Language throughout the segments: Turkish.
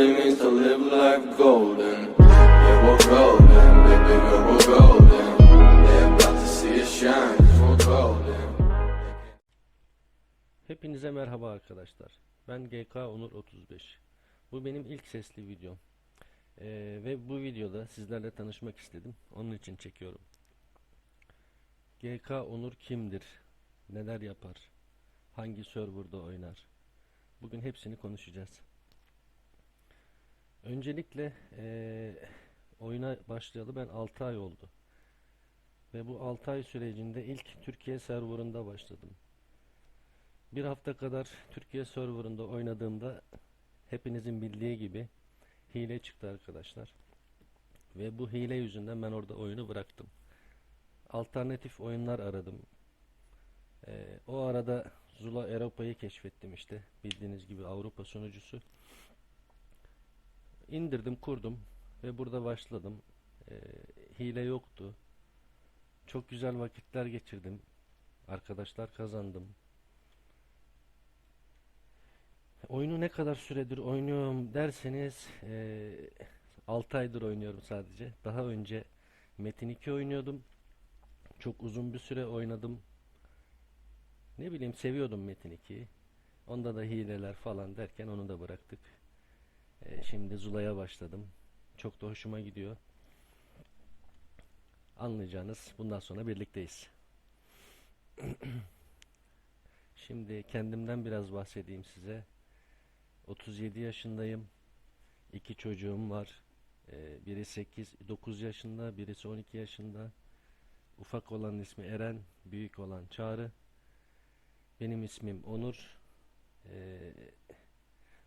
it means to live life golden. Yeah, we're golden, baby girl, we're golden. They're about to see us shine, 'cause we're golden. Hepinize merhaba arkadaşlar. Ben GK Onur 35. Bu benim ilk sesli videom. Ee, ve bu videoda sizlerle tanışmak istedim. Onun için çekiyorum. GK Onur kimdir? Neler yapar? Hangi serverda oynar? Bugün hepsini konuşacağız. Öncelikle ee, oyuna başlayalı ben 6 ay oldu. Ve bu 6 ay sürecinde ilk Türkiye serverında başladım. Bir hafta kadar Türkiye serverında oynadığımda hepinizin bildiği gibi hile çıktı arkadaşlar. Ve bu hile yüzünden ben orada oyunu bıraktım. Alternatif oyunlar aradım. Ee, o arada Zula Avrupa'yı keşfettim işte. Bildiğiniz gibi Avrupa sunucusu. İndirdim, kurdum ve burada başladım. Ee, hile yoktu. Çok güzel vakitler geçirdim. Arkadaşlar kazandım. Oyunu ne kadar süredir oynuyorum derseniz eee 6 aydır oynuyorum sadece. Daha önce Metin 2 oynuyordum. Çok uzun bir süre oynadım. Ne bileyim seviyordum Metin 2'yi. Onda da hileler falan derken onu da bıraktık. Eee, şimdi Zula'ya başladım. Çok da hoşuma gidiyor. Anlayacağınız bundan sonra birlikteyiz. Şimdi kendimden biraz bahsedeyim size. 37 yaşındayım. İki çocuğum var. Ee, biri 8, 9 yaşında, birisi 12 yaşında. Ufak olan ismi Eren, büyük olan Çağrı. Benim ismim Onur. Ee,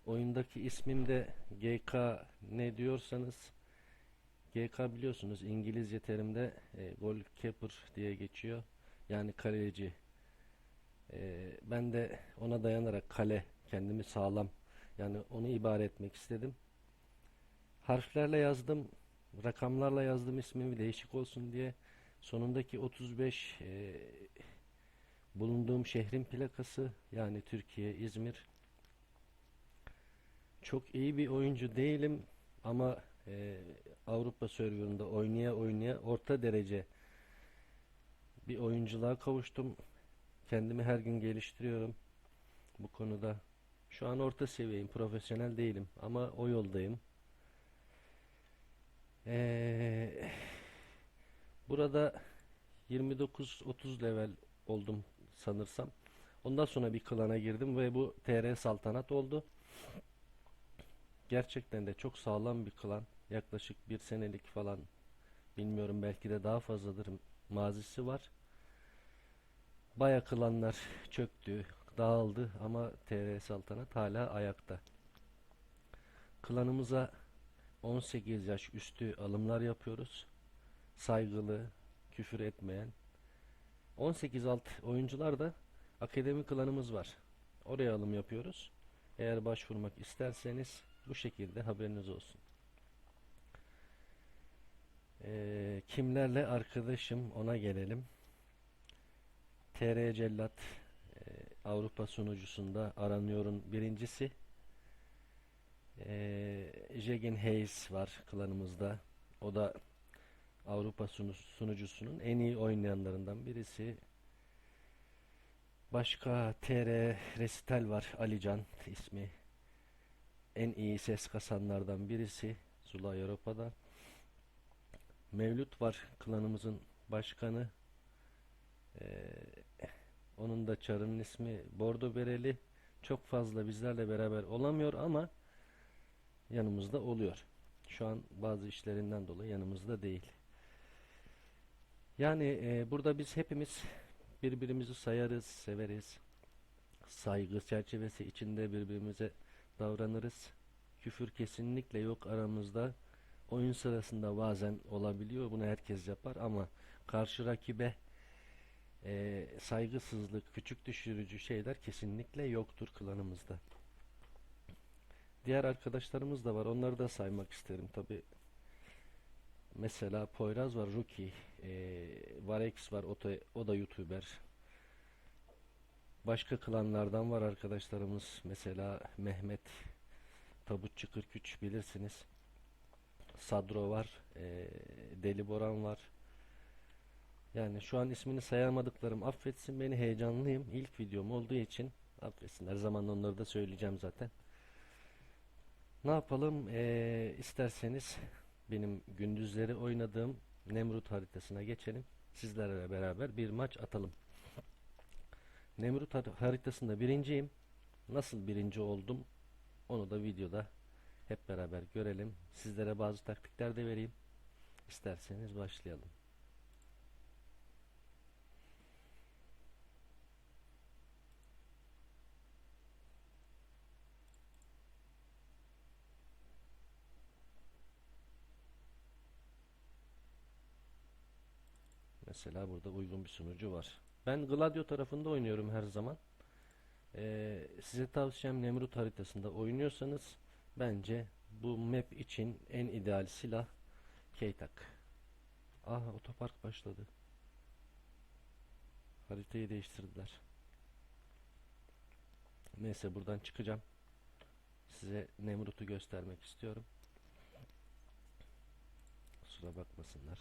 oyundaki ismim de GK ne diyorsanız GK biliyorsunuz İngilizce terimde e, goalkeeper diye geçiyor. Yani kaleci. Ee, ben de ona dayanarak kale, kendimi sağlam yani onu ibare etmek istedim. Harflerle yazdım, rakamlarla yazdım ismimi değişik olsun diye. Sonundaki 35 e, bulunduğum şehrin plakası yani Türkiye, İzmir. Çok iyi bir oyuncu değilim ama e, Avrupa serverında oynaya oynaya orta derece bir oyunculuğa kavuştum. Kendimi her gün geliştiriyorum bu konuda. Şu an orta seviyeyim, profesyonel değilim ama o yoldayım. Ee, burada 29-30 level oldum sanırsam. Ondan sonra bir klana girdim ve bu TR Saltanat oldu. Gerçekten de çok sağlam bir klan. Yaklaşık bir senelik falan bilmiyorum belki de daha fazladır mazisi var. Baya klanlar çöktü, dağıldı ama TR Saltanat hala ayakta. Klanımıza 18 yaş üstü alımlar yapıyoruz. Saygılı, küfür etmeyen. 18 alt oyuncular da akademi klanımız var. Oraya alım yapıyoruz. Eğer başvurmak isterseniz bu şekilde haberiniz olsun. Ee, kimlerle arkadaşım ona gelelim. TR Cellat e, Avrupa sunucusunda aranıyorun birincisi. E, Jegen Hayes var klanımızda. O da Avrupa sunu- sunucusunun en iyi oynayanlarından birisi. Başka TR Resital var. Alican ismi. En iyi ses kasanlardan birisi. Zula Avrupa'da. Mevlüt var klanımızın başkanı. Ee, onun da çarının ismi Bordo Bereli. Çok fazla bizlerle beraber olamıyor ama yanımızda oluyor. Şu an bazı işlerinden dolayı yanımızda değil. Yani e, burada biz hepimiz birbirimizi sayarız, severiz. Saygı çerçevesi içinde birbirimize davranırız. Küfür kesinlikle yok aramızda. Oyun sırasında bazen olabiliyor. Bunu herkes yapar ama karşı rakibe e, saygısızlık, küçük düşürücü şeyler kesinlikle yoktur klanımızda. Diğer arkadaşlarımız da var. Onları da saymak isterim tabi. Mesela Poyraz var, Ruki, e, Varex var, o da, o da YouTuber. Başka klanlardan var arkadaşlarımız. Mesela Mehmet, Tabutçu 43 bilirsiniz. Sadro var. e, Deli Boran var. Yani şu an ismini sayamadıklarım affetsin beni heyecanlıyım. İlk videom olduğu için affetsin. Her zaman onları da söyleyeceğim zaten. Ne yapalım? Ee, isterseniz benim gündüzleri oynadığım Nemrut haritasına geçelim. Sizlerle beraber bir maç atalım. Nemrut har- haritasında birinciyim. Nasıl birinci oldum? Onu da videoda hep beraber görelim. Sizlere bazı taktikler de vereyim. İsterseniz başlayalım. Mesela burada uygun bir sunucu var. Ben Gladio tarafında oynuyorum her zaman. Ee, size tavsiyem Nemrut haritasında oynuyorsanız bence bu map için en ideal silah Keytak. Aha otopark başladı. Haritayı değiştirdiler. Neyse buradan çıkacağım. Size Nemrut'u göstermek istiyorum. Kusura bakmasınlar.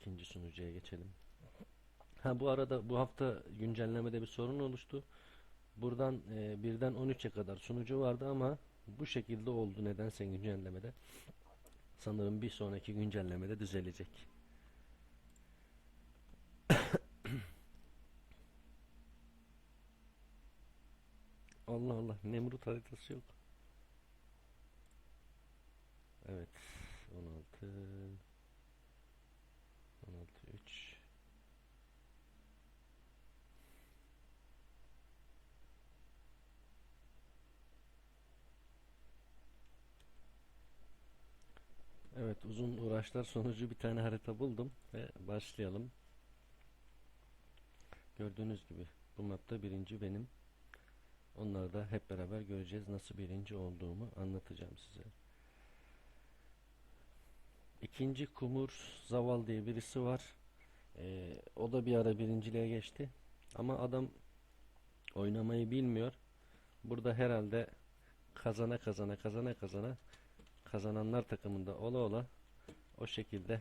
İkinci sunucuya geçelim. Ha bu arada bu hafta güncellemede bir sorun oluştu. Buradan e, birden 13'e kadar sunucu vardı ama bu şekilde oldu nedense güncellemede. Sanırım bir sonraki güncellemede düzelecek. Allah Allah Nemrut haritası yok. Evet 16 16 3 Evet uzun uğraşlar sonucu bir tane harita buldum ve başlayalım. Gördüğünüz gibi bu mapta birinci benim. Onları da hep beraber göreceğiz nasıl birinci olduğumu anlatacağım size. İkinci Kumur Zaval diye birisi var. Ee, o da bir ara birinciliğe geçti. Ama adam oynamayı bilmiyor. Burada herhalde kazana kazana kazana kazana kazananlar takımında ola ola o şekilde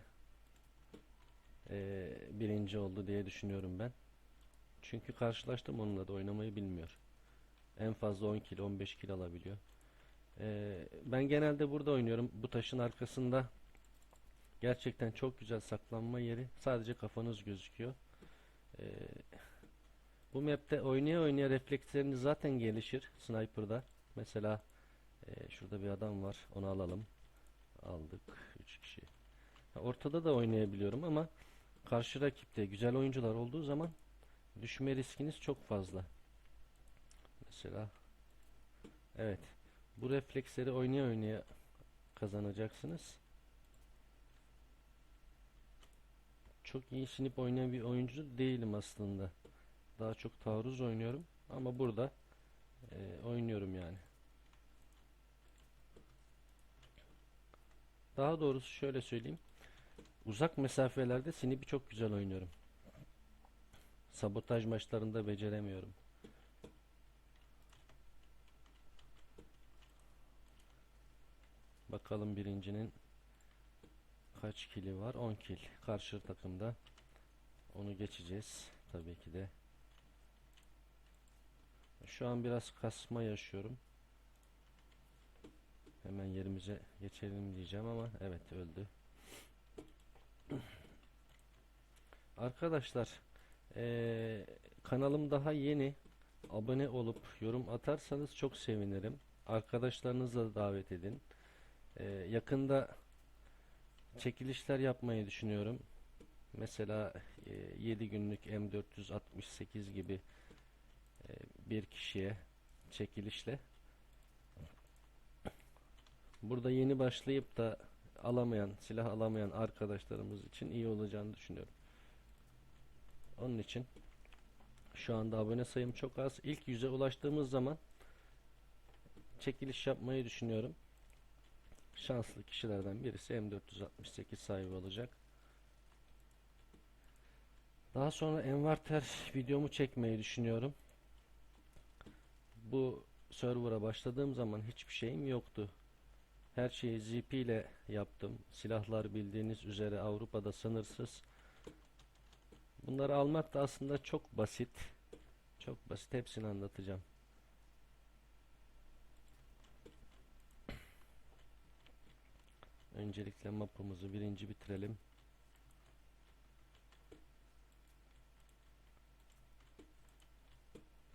ee, birinci oldu diye düşünüyorum ben. Çünkü karşılaştım onunla da oynamayı bilmiyor. En fazla 10 kilo 15 kilo alabiliyor. Ee, ben genelde burada oynuyorum. Bu taşın arkasında Gerçekten çok güzel saklanma yeri. Sadece kafanız gözüküyor. Ee, bu map'te oynaya oynaya refleksleriniz zaten gelişir sniper'da. Mesela e, şurada bir adam var. Onu alalım. Aldık. 3 kişi. Ha, ortada da oynayabiliyorum ama karşı rakipte güzel oyuncular olduğu zaman düşme riskiniz çok fazla. Mesela evet. Bu refleksleri oynaya oynaya kazanacaksınız. çok iyi sinip oynayan bir oyuncu değilim aslında. Daha çok taarruz oynuyorum ama burada e, oynuyorum yani. Daha doğrusu şöyle söyleyeyim. Uzak mesafelerde sinipi çok güzel oynuyorum. Sabotaj maçlarında beceremiyorum. Bakalım birincinin kaç kili var? 10 kil. Karşı takımda. Onu geçeceğiz. Tabii ki de. Şu an biraz kasma yaşıyorum. Hemen yerimize geçelim diyeceğim ama evet öldü. Arkadaşlar eee, kanalım daha yeni. Abone olup yorum atarsanız çok sevinirim. Arkadaşlarınızla da davet edin. Eee, yakında çekilişler yapmayı düşünüyorum. Mesela e, 7 günlük M468 gibi e, bir kişiye çekilişle burada yeni başlayıp da alamayan, silah alamayan arkadaşlarımız için iyi olacağını düşünüyorum. Onun için şu anda abone sayım çok az. İlk yüze ulaştığımız zaman çekiliş yapmayı düşünüyorum şanslı kişilerden birisi M468 sahibi olacak. Daha sonra envarter videomu çekmeyi düşünüyorum. Bu server'a başladığım zaman hiçbir şeyim yoktu. Her şeyi ZP ile yaptım. Silahlar bildiğiniz üzere Avrupa'da sınırsız. Bunları almak da aslında çok basit. Çok basit. Hepsini anlatacağım. Öncelikle mapımızı birinci bitirelim.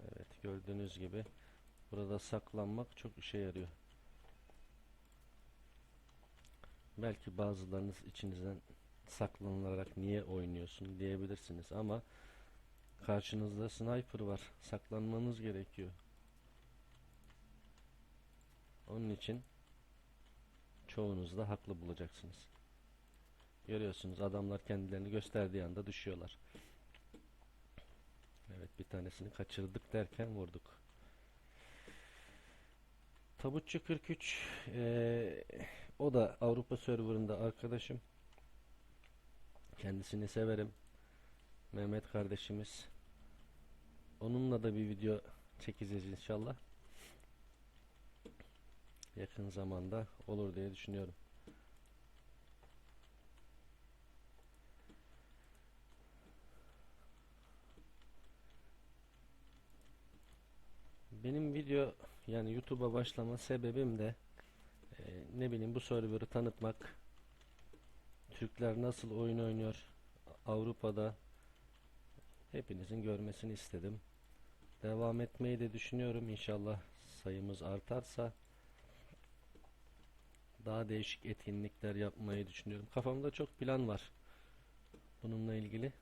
Evet gördüğünüz gibi burada saklanmak çok işe yarıyor. Belki bazılarınız içinizden saklanılarak niye oynuyorsun diyebilirsiniz ama karşınızda sniper var. Saklanmanız gerekiyor. Onun için çoğunuz da haklı bulacaksınız. Görüyorsunuz adamlar kendilerini gösterdiği anda düşüyorlar. Evet bir tanesini kaçırdık derken vurduk. Tabutçu 43 eee, o da Avrupa serverında arkadaşım. Kendisini severim. Mehmet kardeşimiz. Onunla da bir video çekeceğiz inşallah. Yakın zamanda olur diye düşünüyorum. Benim video yani YouTube'a başlama sebebim de ne bileyim bu server'ı tanıtmak. Türkler nasıl oyun oynuyor Avrupa'da hepinizin görmesini istedim. Devam etmeyi de düşünüyorum inşallah sayımız artarsa daha değişik etkinlikler yapmayı düşünüyorum. Kafamda çok plan var bununla ilgili.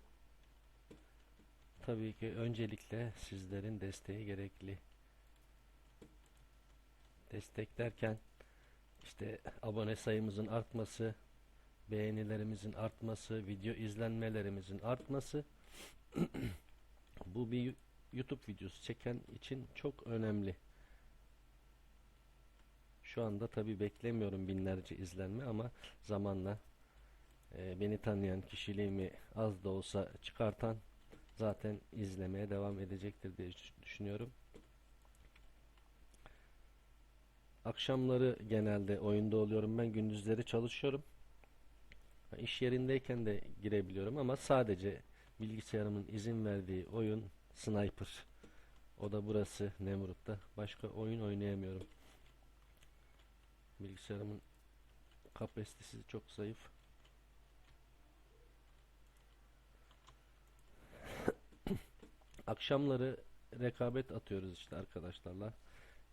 Tabii ki öncelikle sizlerin desteği gerekli. Destek derken işte abone sayımızın artması, beğenilerimizin artması, video izlenmelerimizin artması bu bir YouTube videosu çeken için çok önemli. Şu anda tabi beklemiyorum binlerce izlenme ama zamanla e, beni tanıyan kişiliğimi az da olsa çıkartan zaten izlemeye devam edecektir diye düş- düşünüyorum. Akşamları genelde oyunda oluyorum ben gündüzleri çalışıyorum. İş yerindeyken de girebiliyorum ama sadece bilgisayarımın izin verdiği oyun Sniper. O da burası Nemrut'ta. Başka oyun oynayamıyorum. Bilgisayarımın kapasitesi çok zayıf. Akşamları rekabet atıyoruz işte arkadaşlarla.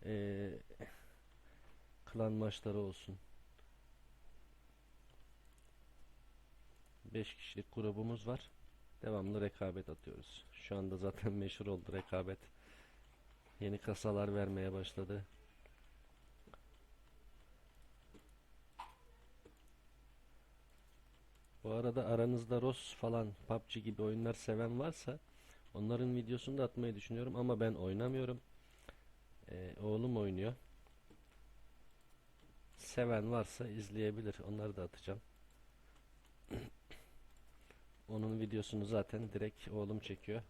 Ee, klan maçları olsun. 5 kişilik grubumuz var. Devamlı rekabet atıyoruz. Şu anda zaten meşhur oldu rekabet. Yeni kasalar vermeye başladı. Bu arada aranızda ROS falan PUBG gibi oyunlar seven varsa onların videosunu da atmayı düşünüyorum ama ben oynamıyorum. Ee, oğlum oynuyor. Seven varsa izleyebilir. Onları da atacağım. Onun videosunu zaten direkt oğlum çekiyor.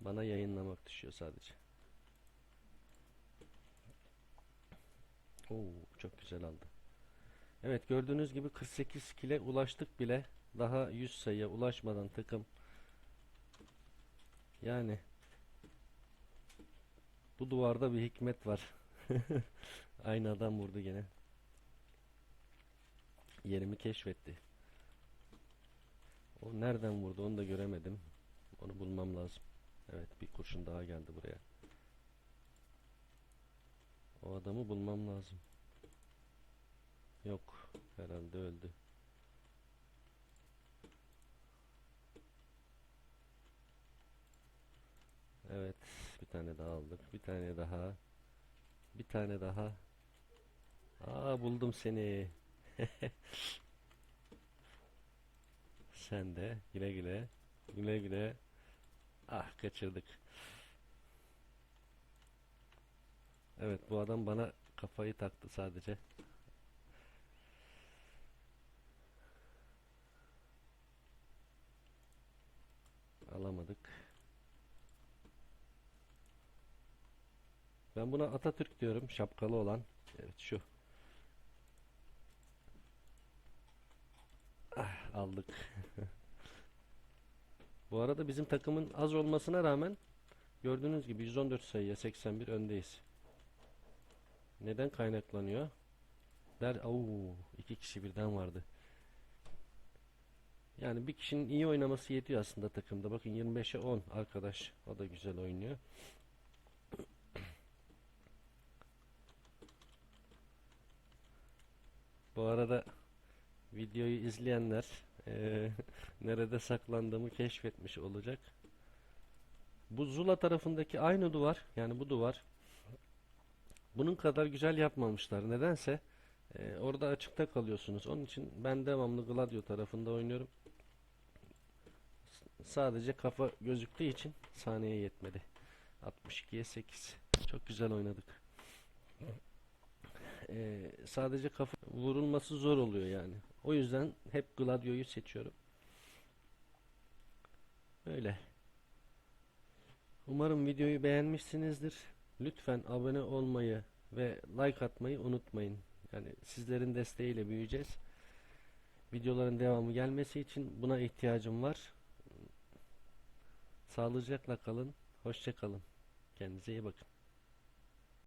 Bana yayınlamak düşüyor sadece. Oo, çok güzel aldı. Evet gördüğünüz gibi 48 kile ulaştık bile. Daha 100 sayıya ulaşmadan takım. Yani bu duvarda bir hikmet var. Aynı adam vurdu gene. Yerimi keşfetti. O nereden vurdu onu da göremedim. Onu bulmam lazım. Evet bir kurşun daha geldi buraya. O adamı bulmam lazım. Yok herhalde öldü. Evet bir tane daha aldık. Bir tane daha. Bir tane daha. Aa buldum seni. Sen de güle güle. Güle güle. Ah kaçırdık. Evet bu adam bana kafayı taktı sadece. Alamadık. Ben buna Atatürk diyorum. Şapkalı olan. Evet şu. Ah, aldık. Bu arada bizim takımın az olmasına rağmen gördüğünüz gibi 114 sayıya 81 öndeyiz. Neden kaynaklanıyor? Der, Oo, iki kişi birden vardı. Yani bir kişinin iyi oynaması yetiyor aslında takımda. Bakın 25'e 10 arkadaş. O da güzel oynuyor. Bu arada videoyu izleyenler eee, nerede saklandığımı keşfetmiş olacak. Bu Zula tarafındaki aynı duvar, yani bu duvar bunun kadar güzel yapmamışlar. Nedense eee, orada açıkta kalıyorsunuz. Onun için ben devamlı Gladio tarafında oynuyorum. Sadece kafa gözüktüğü için saniye yetmedi. 62'ye 8. Çok güzel oynadık. Eee, sadece kafa vurulması zor oluyor yani. O yüzden hep Gladio'yu seçiyorum. Öyle. Umarım videoyu beğenmişsinizdir. Lütfen abone olmayı ve like atmayı unutmayın. Yani sizlerin desteğiyle büyüyeceğiz. Videoların devamı gelmesi için buna ihtiyacım var. Sağlıcakla kalın. Hoşça kalın. Kendinize iyi bakın.